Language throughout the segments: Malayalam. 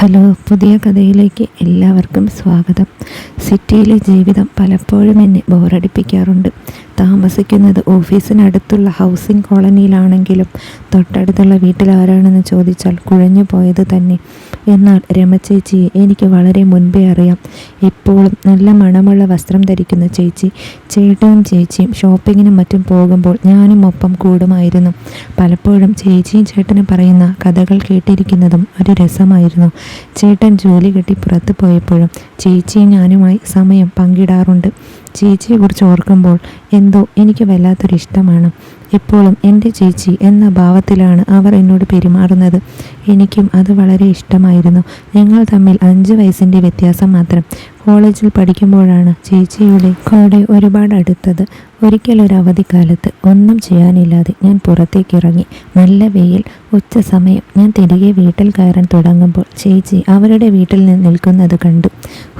ഹലോ പുതിയ കഥയിലേക്ക് എല്ലാവർക്കും സ്വാഗതം. സിറ്റിയിലെ ജീവിതം പലപ്പോഴും എന്നെ ബോറടിപ്പിക്കാറുണ്ട്. താമസിക്കുന്നത് ഓഫീസിനടുത്തുള്ള ഹൗസിംഗ് കോളനിയിലാണെങ്കിലും തൊട്ടടുത്തുള്ള വീട്ടിൽ ആരാണെന്ന് ചോദിച്ചാൽ കുഴഞ്ഞു പോയത് തന്നെ. എന്നാൽ രമചേച്ചിയെ എനിക്ക് വളരെ മുൻപേ അറിയാം. ഇപ്പോഴും നല്ല മണമുള്ള വസ്ത്രം ധരിക്കുന്ന ചേച്ചി ചേട്ടനും ചേച്ചിയും ഷോപ്പിങ്ങിനും മറ്റും പോകുമ്പോൾ ഞാനും ഒപ്പം കൂടുമായിരുന്നു. പലപ്പോഴും ചേച്ചിയും ചേട്ടനും പറയുന്ന കഥകൾ കേട്ടിരിക്കുന്നതും ഒരു രസമായിരുന്നു. ചേട്ടൻ ജോലി കെട്ടി പുറത്തു പോയപ്പോഴും ചേച്ചിയും ഞാനുമായി സമയം പങ്കിടാറുണ്ട്. ചേച്ചിയെക്കുറിച്ച് ഓർക്കുമ്പോൾ എന്തോ എനിക്ക് വല്ലാത്തൊരു ഇഷ്ടമാണ് എപ്പോഴും എന്റെ ചേച്ചി എന്ന ഭാവത്തിലാണ് അവർ എന്നോട് പെരുമാറുന്നത്. എനിക്കും അത് വളരെ ഇഷ്ടമായിരുന്നു. ഞങ്ങൾ തമ്മിൽ അഞ്ച് വയസ്സിന്റെ വ്യത്യാസം മാത്രം. കോളേജിൽ പഠിക്കുമ്പോഴാണ് ചേച്ചിയുടെ കൂടെ ഒരുപാട് അടുത്തത്. ഒരിക്കലൊരു അവധിക്കാലത്ത് ഒന്നും ചെയ്യാനില്ലാതെ ഞാൻ പുറത്തേക്ക് ഇറങ്ങി. നല്ല വെയിൽ ഉച്ച സമയം. ഞാൻ തിരികെ വീട്ടിൽ കയറാൻ തുടങ്ങുമ്പോൾ ചേച്ചി അവരുടെ വീട്ടിൽ നിന്ന് നിൽക്കുന്നത് കണ്ടു.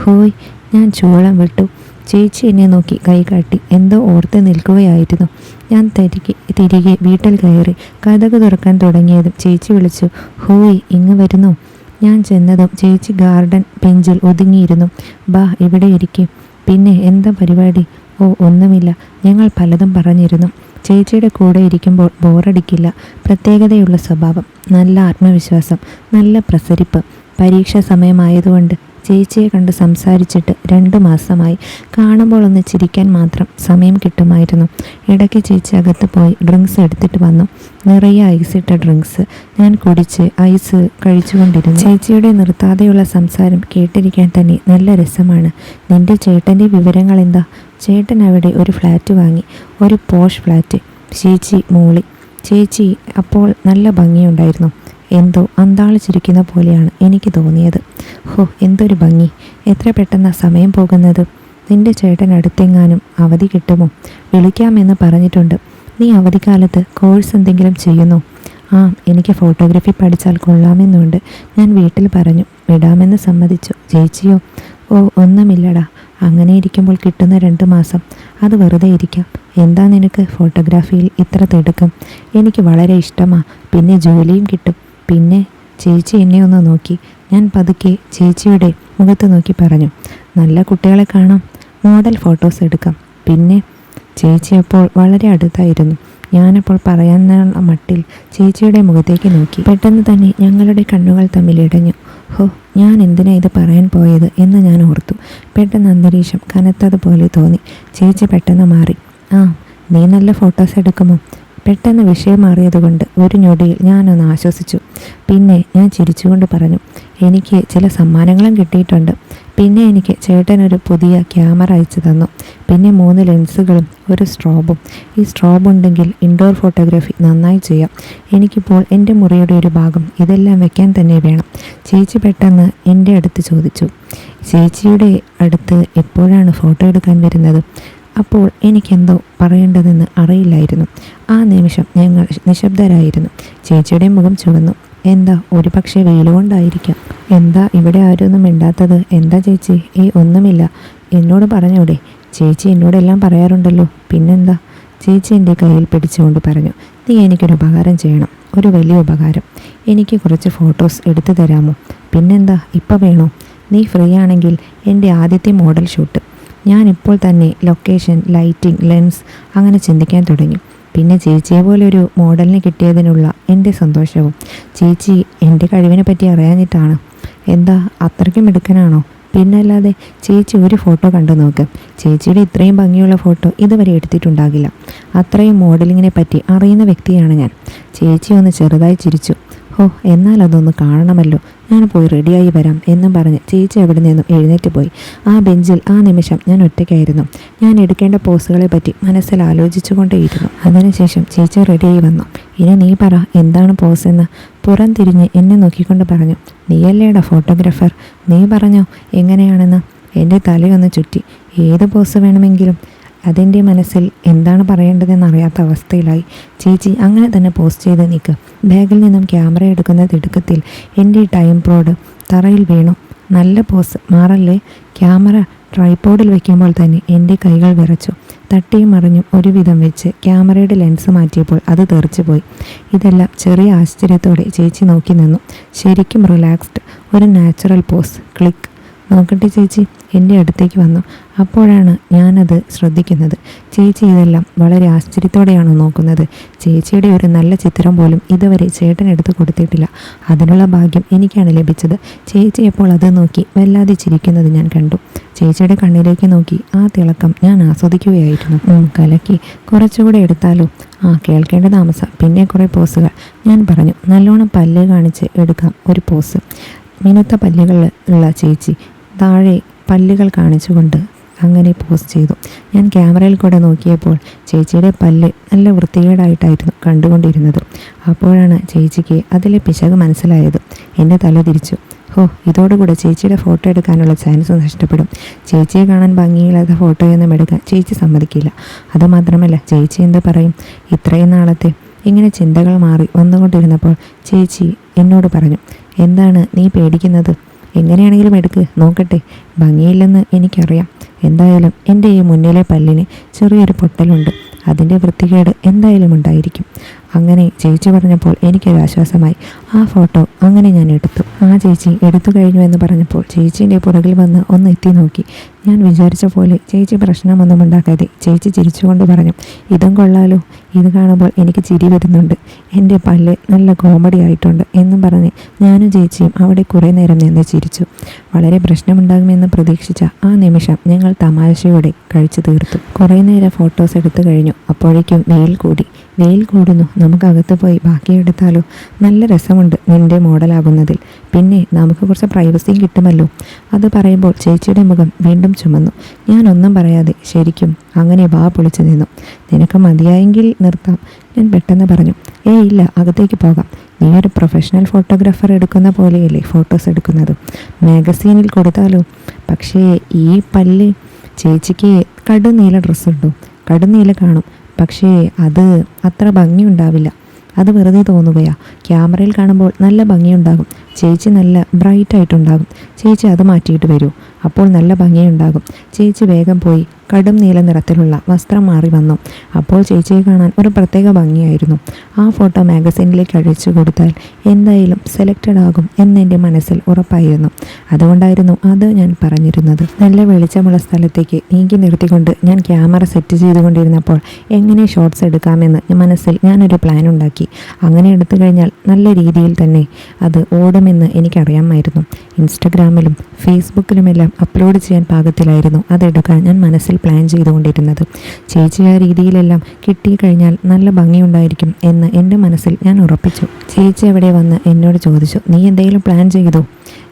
ഹോയ് ഞാൻ ചോളം വിട്ടു. ചേച്ചി എന്നെ നോക്കി കൈ കാട്ടി. എന്തോ ഓർത്ത് നിൽക്കുകയായിരുന്നു. ഞാൻ തിരികെ തിരികെ വീട്ടിൽ കയറി കഥക് തുറക്കാൻ തുടങ്ങിയതും ചേച്ചി വിളിച്ചു ഹോയ് ഇങ്ങ് വരുന്നു. ഞാൻ ചെന്നതും ചേച്ചി ഗാർഡൻ ബെഞ്ചിൽ ഒതുങ്ങിയിരുന്നു. ബാ ഇവിടെ ഇരിക്കും. പിന്നെ എന്താ പരിപാടി? ഓ ഒന്നുമില്ല. ഞങ്ങൾ പലതും പറഞ്ഞിരുന്നു. ചേച്ചിയുടെ കൂടെ ഇരിക്കുമ്പോൾ ബോറടിക്കില്ല. പ്രത്യേകതയുള്ള സ്വഭാവം. നല്ല ആത്മവിശ്വാസം. നല്ല പ്രസരിപ്പ്. പരീക്ഷാ സമയമായതുകൊണ്ട് ചേച്ചിയെ കണ്ട് സംസാരിച്ചിട്ട് രണ്ട് മാസമായി. കാണുമ്പോൾ ഒന്ന് ചിരിക്കാൻ മാത്രം സമയം കിട്ടുമായിരുന്നു. ഇടയ്ക്ക് ചേച്ചി അകത്ത് പോയി ഡ്രിങ്ക്സ് എടുത്തിട്ട് വന്നു. നിറയെ ഐസ് ഇട്ട ഡ്രിങ്ക്സ്. ഞാൻ കുടിച്ച് ഐസ് കഴിച്ചുകൊണ്ടിരുന്നു. ചേച്ചിയുടെ നിർത്താതെയുള്ള സംസാരം കേട്ടിരിക്കാൻ തന്നെ നല്ല രസമാണ്. നിന്റെ ചേട്ടന്റെ വിവരങ്ങൾ എന്താ? ചേട്ടൻ അവിടെ ഒരു ഫ്ലാറ്റ് വാങ്ങി. ഒരു പോഷ് ഫ്ലാറ്റ്. ചേച്ചി മൂളി. ചേച്ചി അപ്പോൾ നല്ല ഭംഗിയുണ്ടായിരുന്നു. എന്തോ അന്താളിച്ചിരിക്കുന്ന പോലെയാണ് എനിക്ക് തോന്നിയത്. ഹോ എന്തൊരു ഭംഗി. എത്ര പെട്ടെന്ന സമയം പോകുന്നത്. നിന്റെ ചേട്ടൻ അടുത്തെങ്ങാനും അവധി കിട്ടുമോ? വിളിക്കാമെന്ന് പറഞ്ഞിട്ടുണ്ട്. നീ അവധിക്കാലത്ത് കോഴ്സ് എന്തെങ്കിലും ചെയ്യുന്നു? ആ എനിക്ക് ഫോട്ടോഗ്രാഫി പഠിച്ചാൽ കൊള്ളാമെന്നുണ്ട്. ഞാൻ വീട്ടിൽ പറഞ്ഞു. വിടാമെന്ന് സമ്മതിച്ചു. ചേച്ചിയോ? ഓ ഒന്നുമില്ലടാ. അങ്ങനെ ഇരിക്കുമ്പോൾ കിട്ടുന്ന രണ്ട് മാസം. അത് വെറുതെ ഇരിക്കാം. എന്താ നിനക്ക് ഫോട്ടോഗ്രാഫിയിൽ ഇത്ര തിടുക്കം? എനിക്ക് വളരെ ഇഷ്ടമാണ് പിന്നെ ജോലിയും കിട്ടും. പിന്നെ ചേച്ചി എന്നെ ഒന്ന് നോക്കി. ഞാൻ പതുക്കെ ചേച്ചിയുടെ മുഖത്ത് നോക്കി പറഞ്ഞു നല്ല കുട്ടികളെ കാണാം. മോഡൽ ഫോട്ടോസ് എടുക്കാം. പിന്നെ ചേച്ചി അപ്പോൾ വളരെ അടുത്തായിരുന്നു. ഞാനപ്പോൾ പറയാനുള്ള മട്ടിൽ ചേച്ചിയുടെ മുഖത്തേക്ക് നോക്കി. പെട്ടെന്ന് തന്നെ ഞങ്ങളുടെ കണ്ണുകൾ തമ്മിൽ ഇടഞ്ഞു. ഹോ ഞാൻ എന്തിനാ ഇത് പറയാൻ പോയത് എന്ന് ഞാൻ ഓർത്തു. പെട്ടെന്ന് അന്തരീക്ഷം കനത്തതുപോലെ തോന്നി. ചേച്ചി പെട്ടെന്ന് മാറി. ആ നീ നല്ല ഫോട്ടോസ് എടുക്കുമോ? പെട്ടെന്ന് വിഷയം മാറിയതുകൊണ്ട് ഒരു ഞൊടിയിൽ ഞാനൊന്ന് ആശ്വസിച്ചു. പിന്നെ ഞാൻ ചിരിച്ചുകൊണ്ട് പറഞ്ഞു എനിക്ക് ചില സമ്മാനങ്ങളും കിട്ടിയിട്ടുണ്ട്. പിന്നെ എനിക്ക് ചേട്ടനൊരു പുതിയ ക്യാമറ അയച്ചു തന്നു. പിന്നെ മൂന്ന് ലെൻസുകളും ഒരു സ്ട്രോബും. ഈ സ്ട്രോബ് ഉണ്ടെങ്കിൽ ഇൻഡോർ ഫോട്ടോഗ്രാഫി നന്നായി ചെയ്യാം. എനിക്കിപ്പോൾ എന്റെ മുറിയുടെ ഒരു ഭാഗം ഇതെല്ലാം വെക്കാൻ തന്നെ വേണം. ചേച്ചി പെട്ടെന്ന് എന്റെ അടുത്ത് ചോദിച്ചു ചേച്ചിയുടെ അടുത്ത് എപ്പോഴാണ് ഫോട്ടോ എടുക്കാൻ വരുന്നത്? അപ്പോൾ എനിക്കെന്തോ പറയേണ്ടതെന്ന് അറിയില്ലായിരുന്നു. ആ നിമിഷം ഞങ്ങൾ നിശബ്ദരായിരുന്നു. ചേച്ചിയുടെ മുഖം ചുവന്നു. എന്താ ഒരു പക്ഷേ വെയിലുകൊണ്ടായിരിക്കാം എന്താ ഇവിടെ ആരൊന്നും മിണ്ടാത്തത്? എന്താ ചേച്ചി? ഈ ഒന്നുമില്ല. എന്നോട് പറഞ്ഞൂടെ. ചേച്ചി എന്നോടെല്ലാം പറയാറുണ്ടല്ലോ. പിന്നെന്താ? ചേച്ചി എന്റെ കയ്യിൽ പിടിച്ചുകൊണ്ട് പറഞ്ഞു നീ എനിക്കൊരു ഉപകാരം ചെയ്യണം. ഒരു വലിയ ഉപകാരം. എനിക്ക് കുറച്ച് ഫോട്ടോസ് എടുത്തു തരാമോ? പിന്നെന്താ? ഇപ്പം വേണോ? നീ ഫ്രീ ആണെങ്കിൽ എന്റെ ആദ്യത്തെ മോഡൽ ഷൂട്ട്. ഞാൻ ഇപ്പോൾ തന്നെ ലൊക്കേഷൻ ലൈറ്റിംഗ് ലെൻസ് അങ്ങനെ ചിന്തിക്കാൻ തുടങ്ങി. പിന്നെ ചേച്ചിയെ പോലെ ഒരു മോഡലിന് കിട്ടിയതിനുള്ള എന്റെ സന്തോഷവും. ചേച്ചി എന്റെ കഴിവിനെ പറ്റി അറിയാഞ്ഞിട്ടാണ്. എന്താ അത്രയ്ക്കും മിടുക്കനാണോ? പിന്നല്ലാതെ ചേച്ചി ഒരു ഫോട്ടോ കണ്ടു നോക്ക്. ചേച്ചിയുടെ ഇത്രയും ഭംഗിയുള്ള ഫോട്ടോ ഇതുവരെ എടുത്തിട്ടുണ്ടാകില്ല. അത്രയും മോഡലിങ്ങിനെ പറ്റി അറിയുന്ന വ്യക്തിയാണ് ഞാൻ. ചേച്ചി ഒന്ന് ചെറുതായി ചിരിച്ചു. ഓ എന്നാൽ അതൊന്ന് കാണണമല്ലോ. ഞാൻ പോയി റെഡിയായി വരാം എന്നും പറഞ്ഞ് ചേച്ചി അവിടെ നിന്നും എഴുന്നേറ്റ് പോയി. ആ ബെഞ്ചിൽ ആ നിമിഷം ഞാൻ ഒറ്റയ്ക്കായിരുന്നു. ഞാൻ എടുക്കേണ്ട പോസുകളെ പറ്റി മനസ്സിൽ ആലോചിച്ചുകൊണ്ടേയിരുന്നു. അതിനുശേഷം ചേച്ചി റെഡിയായി വന്നു. ഇനി നീ പറ എന്താണ് പോസ് എന്ന്? പുറം തിരിഞ്ഞ് എന്നെ നോക്കിക്കൊണ്ട് പറഞ്ഞു. നീയല്ലേടാ ഫോട്ടോഗ്രാഫർ നീ പറഞ്ഞോ എങ്ങനെയാണെന്ന്? എന്റെ തലയൊന്ന് ചുറ്റി. ഏത് പോസ് വേണമെങ്കിലും? അതെന്റെ മനസ്സിൽ എന്താണ് പറയേണ്ടതെന്ന് അറിയാത്ത അവസ്ഥയിലായി. ചേച്ചി അങ്ങനെ തന്നെ പോസ്റ്റ് ചെയ്ത് നിൽക്കുക ബാഗിൽ നിന്നും ക്യാമറ എടുക്കുന്ന തിടുക്കത്തിൽ എന്റെ ടൈം പ്രോഡ് തറയിൽ വീണു. നല്ല പോസ്. മാറല്ലേ? ക്യാമറ ട്രൈപോഡിൽ വയ്ക്കുമ്പോൾ തന്നെ എന്റെ കൈകൾ വിറച്ചു. തട്ടിയും മറിഞ്ഞും ഒരുവിധം വെച്ച് ക്യാമറയുടെ ലെൻസ് മാറ്റിയപ്പോൾ അത് തെറിച്ചു പോയി. ഇതെല്ലാം ചെറിയ ആശ്ചര്യത്തോടെ ചേച്ചി നോക്കി നിന്നു. ശരിക്കും റിലാക്സ്ഡ്. ഒരു നാച്ചുറൽ പോസ്. ക്ലിക്ക്. നോക്കട്ടെ ചേച്ചി. എന്റെ അടുത്തേക്ക് വന്നു. അപ്പോഴാണ് ഞാനത് ശ്രദ്ധിക്കുന്നത്. ചേച്ചി ഇതെല്ലാം വളരെ ആശ്ചര്യത്തോടെയാണ് നോക്കുന്നത്? ചേച്ചിയുടെ ഒരു നല്ല ചിത്രം പോലും ഇതുവരെ ചേട്ടനെടുത്ത് കൊടുത്തിട്ടില്ല. അതിനുള്ള ഭാഗ്യം എനിക്കാണ് ലഭിച്ചത്. ചേച്ചി എപ്പോൾ അത് നോക്കി വല്ലാതെ ചിരിക്കുന്നത് ഞാൻ കണ്ടു. ചേച്ചിയുടെ കണ്ണിലേക്ക് നോക്കി ആ തിളക്കം ഞാൻ ആസ്വദിക്കുകയായിരുന്നു. കലക്കി കുറച്ചുകൂടെ എടുത്താലോ? ആ കേൾക്കേണ്ട താമസം. പിന്നെ കുറേ പോസുകൾ. ഞാൻ പറഞ്ഞു നല്ലോണം പല്ല് കാണിച്ച് എടുക്കാം. ഒരു പോസ്. മിനുത്ത പല്ലുകൾ ഉള്ള ചേച്ചി. താഴെ പല്ലുകൾ കാണിച്ചുകൊണ്ട് അങ്ങനെ പോസ്റ്റ് ചെയ്തു. ഞാൻ ക്യാമറയിൽ കൂടെ നോക്കിയപ്പോൾ ചേച്ചിയുടെ പല്ല് നല്ല വൃത്തികേടായിട്ടായിരുന്നു കണ്ടുകൊണ്ടിരുന്നത്. അപ്പോഴാണ് ചേച്ചിക്ക് അതിലെ പിശക് മനസ്സിലായത്. എന്റെ തല തിരിച്ചു. ഹോ ഇതോടുകൂടെ ചേച്ചിയുടെ ഫോട്ടോ എടുക്കാനുള്ള ചാൻസ് നഷ്ടപ്പെടും. ചേച്ചിയെ കാണാൻ ഭംഗിയില്ലാത്ത ഫോട്ടോയൊന്നും എടുക്കാൻ ചേച്ചി സമ്മതിക്കില്ല. അതുമാത്രമല്ല ചേച്ചി എന്ത് പറയും? ഇത്രയും നാളത്തെ ഇങ്ങനെ ചിന്തകൾ മാറി വന്നുകൊണ്ടിരുന്നപ്പോൾ ചേച്ചി എന്നോട് പറഞ്ഞു എന്താണ് നീ പേടിക്കുന്നത്? എങ്ങനെയാണെങ്കിലും എടുക്ക് നോക്കട്ടെ. ഭംഗിയില്ലെന്ന് എനിക്കറിയാം. എന്തായാലും എന്റെ ഈ മുന്നിലെ പല്ലിന് ചെറിയൊരു പൊട്ടലുണ്ട്. അതിന്റെ വൃത്തികേട് എന്തായാലും ഉണ്ടായിരിക്കും. അങ്ങനെ ചേച്ചി പറഞ്ഞപ്പോൾ എനിക്കൊരു ആശ്വാസമായി ആ ഫോട്ടോ അങ്ങനെ ഞാൻ എടുത്തു. ആ ചേച്ചി എടുത്തു കഴിഞ്ഞു എന്ന് പറഞ്ഞപ്പോൾ ചേച്ചീന്റെ പുറകിൽ വന്ന് ഒന്ന് എത്തി നോക്കി. ഞാൻ വിചാരിച്ച പോലെ ചേച്ചി പ്രശ്നമൊന്നും ഉണ്ടാക്കാതെ ചേച്ചി ചിരിച്ചുകൊണ്ട് പറഞ്ഞു ഇതും കൊള്ളാലോ. ഇത് കാണുമ്പോൾ എനിക്ക് ചിരി വരുന്നുണ്ട്. എന്റെ പല്ല് നല്ല കോമഡി ആയിട്ടുണ്ട് എന്നും പറഞ്ഞ് ഞാനും ചേച്ചിയും അവിടെ കുറേ നേരം നിന്ന് ചിരിച്ചു. വളരെ പ്രശ്നമുണ്ടാകുമെന്ന് പ്രതീക്ഷിച്ച ആ നിമിഷം ഞങ്ങൾ തമാശയോടെ കഴിച്ചു തീർത്തു. കുറേ നേരം ഫോട്ടോസ് എടുത്തു കഴിഞ്ഞു. അപ്പോഴേക്കും വെയിൽ കൂടി. വെയിൽ കൂടുന്നു. നമുക്കകത്ത് പോയി ബാക്കി എടുത്താലോ. നല്ല രസമുണ്ട് നിന്റെ മോഡലാകുന്നതിൽ. പിന്നെ നമുക്ക് കുറച്ച് പ്രൈവസിയും കിട്ടുമല്ലോ. അത് പറയുമ്പോൾ ചേച്ചിയുടെ മുഖം വീണ്ടും ചുമന്നു. ഒന്നും പറയാതെ ശരിക്കും അങ്ങനെ വാ പൊളിച്ചു നിന്നു. നിനക്ക് മതിയായെങ്കിൽ നിർത്താം. ഞാൻ പെട്ടെന്ന് പറഞ്ഞു ഏ ഇല്ല അകത്തേക്ക് പോകാം. നീ ഒരു പ്രൊഫഷണൽ ഫോട്ടോഗ്രാഫർ എടുക്കുന്ന പോലെയല്ലേ ഫോട്ടോസ് എടുക്കുന്നത്? മാഗസീനിൽ കൊടുത്താലോ? പക്ഷേ ഈ പല്ല് ചേച്ചിക്ക് കടുനീല ഡ്രസ്സുണ്ടോ കടുനീല കാണും. പക്ഷേ അത് അത്ര ഭംഗിയുണ്ടാവില്ല. അത് വെറുതെ തോന്നുകയാ. ക്യാമറയിൽ കാണുമ്പോൾ നല്ല ഭംഗിയുണ്ടാകും. ചേച്ചി നല്ല ബ്രൈറ്റ് ആയിട്ടുണ്ടാകും. ചേച്ചി അത് മാറ്റിയിട്ട് വരൂ. അപ്പോൾ നല്ല ഭംഗിയുണ്ടാകും. ചേച്ചി വേഗം പോയി. കടും നീല നിറത്തിലുള്ള വസ്ത്രം മാറി വന്നു. അപ്പോൾ ചേച്ചിയെ കാണാൻ ഒരു പ്രത്യേക ഭംഗിയായിരുന്നു. ആ ഫോട്ടോ മാഗസീനിലേക്ക് അഴിച്ചു കൊടുത്താൽ എന്തായാലും സെലക്റ്റഡ് ആകും എന്നെന്റെ മനസ്സിൽ ഉറപ്പായിരുന്നു. അതുകൊണ്ടായിരുന്നു അത് ഞാൻ പറഞ്ഞിരുന്നത്. നല്ല വെളിച്ചമുള്ള സ്ഥലത്തേക്ക് നീക്കി നിർത്തിക്കൊണ്ട് ഞാൻ ക്യാമറ സെറ്റ് ചെയ്തുകൊണ്ടിരുന്നപ്പോൾ എങ്ങനെ ഷോട്ട്സ് എടുക്കാമെന്ന് മനസ്സിൽ ഞാനൊരു പ്ലാൻ ഉണ്ടാക്കി. അങ്ങനെ എടുത്തു കഴിഞ്ഞാൽ നല്ല രീതിയിൽ തന്നെ അത് ഓടുമെന്ന് എനിക്കറിയാമായിരുന്നു. ഇൻസ്റ്റഗ്രാമിലും ഫേസ്ബുക്കിലുമെല്ലാം അപ്ലോഡ് ചെയ്യാൻ പാകത്തിലായിരുന്നു. അതെടുക്കാൻ ഞാൻ മനസ്സിൽ പ്ലാൻ ചെയ്തുകൊണ്ടിരുന്നത്. ചേച്ചി ആ രീതിയിലെല്ലാം കിട്ടിക്കഴിഞ്ഞാൽ നല്ല ഭംഗിയുണ്ടായിരിക്കും എന്ന് എന്റെ മനസ്സിൽ ഞാൻ ഉറപ്പിച്ചു. ചേച്ചി അവിടെ വന്ന് എന്നോട് ചോദിച്ചു നീ എന്തെങ്കിലും പ്ലാൻ ചെയ്തു?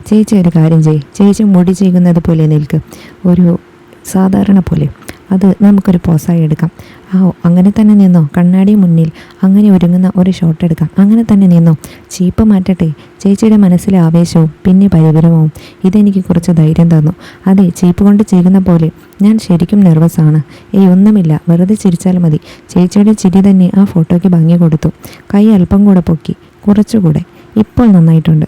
ചേച്ചി ഒരു കാര്യം ചെയ്യ്. ചേച്ചി മുടി ചെയ്യുന്നത് പോലെ നിൽക്ക്. ഒരു സാധാരണ പോലെ. അത് നമുക്കൊരു പോസായി എടുക്കാം. ആ അങ്ങനെ തന്നെ നിന്നോ? കണ്ണാടി മുന്നിൽ അങ്ങനെ ഒരുങ്ങുന്ന ഒരു ഷോട്ട് എടുക്കാം. അങ്ങനെ തന്നെ നിന്നോ? ചീപ്പ് മാറ്റട്ടെ. ചേച്ചിയുടെ മനസ്സിലെ ആവേശവും പിന്നെ പരിഭ്രമവും. ഇതെനിക്ക് കുറച്ച് ധൈര്യം തന്നു. അതെ ചീപ്പ് കൊണ്ട് ചെയ്യുന്ന പോലെ ഞാൻ ശരിക്കും നെർവസ് ആണ്. ഏയ് ഒന്നുമില്ല. വെറുതെ ചിരിച്ചാൽ മതി. ചേച്ചിയുടെ ചിരി തന്നെ ആ ഫോട്ടോയ്ക്ക് ഭംഗി കൊടുത്തു. കൈ അല്പം കൂടെ പൊക്കി. കുറച്ചുകൂടെ. ഇപ്പോൾ നന്നായിട്ടുണ്ട്.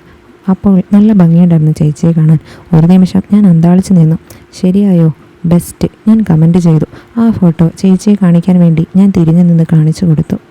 അപ്പോൾ നല്ല ഭംഗിയുണ്ടായിരുന്നു ചേച്ചിയെ കാണാൻ. ഒരു നിമിഷം ഞാൻ അന്താളിച്ച് നിന്നു. ശരിയായോ? ബെസ്റ്റ് ഞാൻ കമന്റ് ചെയ്തു. ആ ഫോട്ടോ ചേച്ചിയെ കാണിക്കാൻ വേണ്ടി ഞാൻ തിരിഞ്ഞു നിന്ന് കാണിച്ചു കൊടുത്തു.